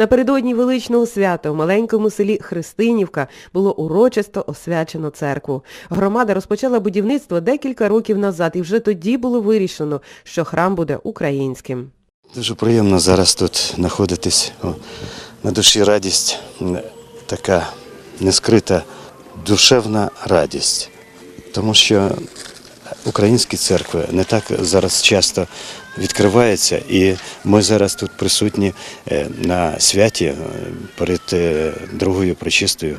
Напередодні величного свята у маленькому селі Христинівка було урочисто освячено церкву. Громада розпочала будівництво декілька років назад, і вже тоді було вирішено, що храм буде українським. Дуже приємно зараз тут знаходитись. На душі радість, така нескрита душевна радість. Тому що українські церкви не так зараз часто відкриваються, і ми зараз тут присутні е, на святі е, перед е, другою причистою.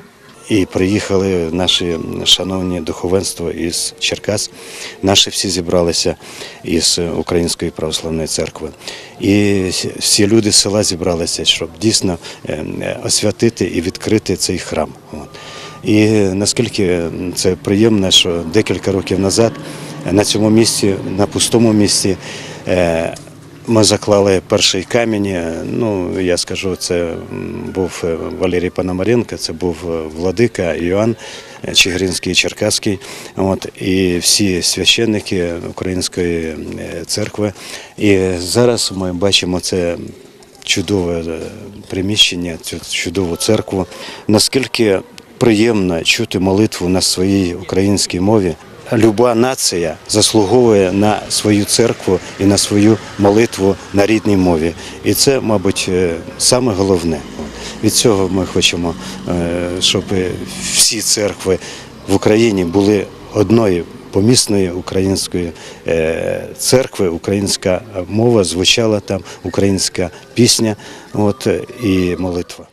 І приїхали наші шановні духовенство із Черкас. Наші всі зібралися із Української православної церкви. І всі люди села зібралися, щоб дійсно освятити і відкрити цей храм. І наскільки це приємно, що декілька років назад на цьому місці, на пустому місці, е, ми заклали перший камінь. Е, Ну, я скажу, це був е, Валерій Пономаренко, це був владика Іоанн е, Чигиринський, Черкаський. От, і всі священники Української церкви. І зараз ми бачимо це чудове приміщення, цю чудову церкву. Наскільки приємно чути молитву на своїй українській мові. Люба нація заслуговує на свою церкву і на свою молитву на рідній мові. І це, мабуть, е, саме головне. Від цього ми хочемо, е, щоб всі церкви в Україні були одною помісної української е, церкви, українська мова звучала там, українська пісня, от і молитва.